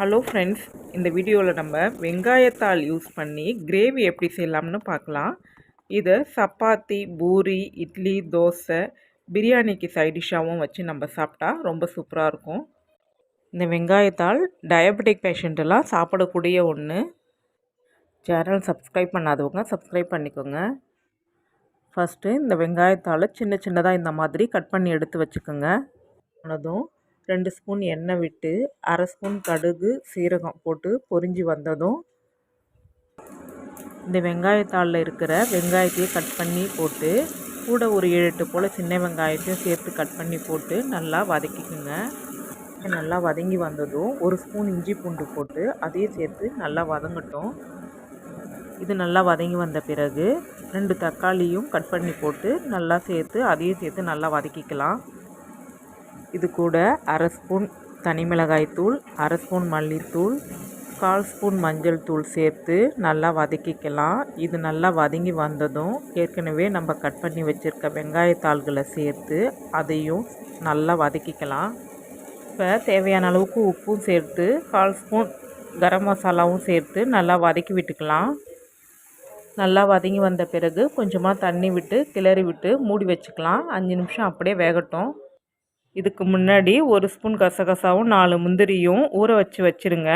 Hello friends இந்த வீடியோவில் நம்ம வெங்காயத்தால் யூஸ் பண்ணி கிரேவி எப்படி செய்யலாம்னு பார்க்கலாம். இதை சப்பாத்தி பூரி இட்லி தோசை பிரியாணிக்கு சைடிஷாகவும் வச்சு நம்ம சாப்பிட்டா ரொம்ப சூப்பராக இருக்கும். இந்த வெங்காயத்தால் டயபெட்டிக் பேஷண்ட்டெல்லாம் சாப்பிடக்கூடிய ஒன்று சேனல் சப்ஸ்கிரைப் பண்ணாதவங்க சப்ஸ்கிரைப் பண்ணிக்கோங்க. ஃபஸ்ட்டு இந்த வெங்காயத்தால் சின்ன சின்னதாக இந்த மாதிரி கட் பண்ணி எடுத்து வச்சுக்கோங்க. ஆனதும் ரெண்டு ஸ்பூன் எண்ணெய் விட்டு அரை ஸ்பூன் கடுகு சீரகம் போட்டு பொரிஞ்சு வந்ததும் இந்த வெங்காயத்தாளில் இருக்கிற வெங்காயத்தையும் கட் பண்ணி போட்டு கூட ஒரு ஏழு எட்டு போல் சின்ன வெங்காயத்தையும் சேர்த்து கட் பண்ணி போட்டு நல்லா வதக்கிக்குங்க. நல்லா வதங்கி வந்ததும் ஒரு ஸ்பூன் இஞ்சி பூண்டு போட்டு அதையும் சேர்த்து நல்லா வதங்கட்டும். இது நல்லா வதங்கி வந்த பிறகு ரெண்டு தக்காளியும் கட் பண்ணி போட்டு நல்லா சேர்த்து அதையும் சேர்த்து நல்லா வதக்கிக்கலாம். இது கூட அரை ஸ்பூன் தனி மிளகாய் தூள் அரை ஸ்பூன் மல்லித்தூள் கால் ஸ்பூன் மஞ்சள் தூள் சேர்த்து நல்லா வதக்கிக்கலாம். இது நல்லா வதங்கி வந்ததும் ஏற்கனவே நம்ம கட் பண்ணி வச்சுருக்க வெங்காயத்தாள்களை சேர்த்து அதையும் நல்லா வதக்கிக்கலாம். இப்போ தேவையான அளவுக்கு உப்பும் சேர்த்து கால் ஸ்பூன் கரம் மசாலாவும் சேர்த்து நல்லா வதக்கி விட்டுக்கலாம். நல்லா வதங்கி வந்த பிறகு கொஞ்சமாக தண்ணி விட்டு கிளறி விட்டு மூடி வச்சுக்கலாம். அஞ்சு நிமிஷம் அப்படியே வேகட்டும். இதுக்கு முன்னாடி ஒரு ஸ்பூன் கசகசாவும் நாலு முந்திரியும் ஊற வச்சு வச்சுருங்க.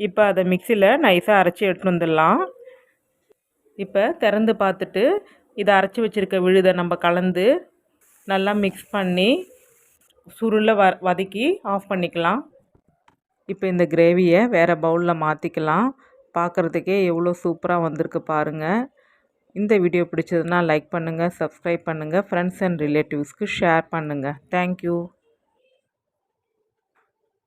இப்போ அதை மிக்சியில் நைஸாக அரைச்சி எடுத்துகிட்டு வந்துடலாம். இப்போ திறந்து பார்த்துட்டு இதை அரைச்சி வச்சுருக்க விழுதை நம்ம கலந்து நல்லா மிக்ஸ் பண்ணி சுருளை வ வதக்கி ஆஃப் பண்ணிக்கலாம். இப்போ இந்த கிரேவியை வேறு பவுலில் மாற்றிக்கலாம் பார்க்குறதுக்கே எவ்வளோ சூப்பராக வந்திருக்கு பாருங்கள் இந்த வீடியோ பிடிச்சதுன்னா லைக் பண்ணுங்கள் சப்ஸ்கிரைப் பண்ணுங்கள் ஃப்ரெண்ட்ஸ் அண்ட் ரிலேட்டிவ்ஸ்க்கு ஷேர் பண்ணுங்கள் தேங்க்யூ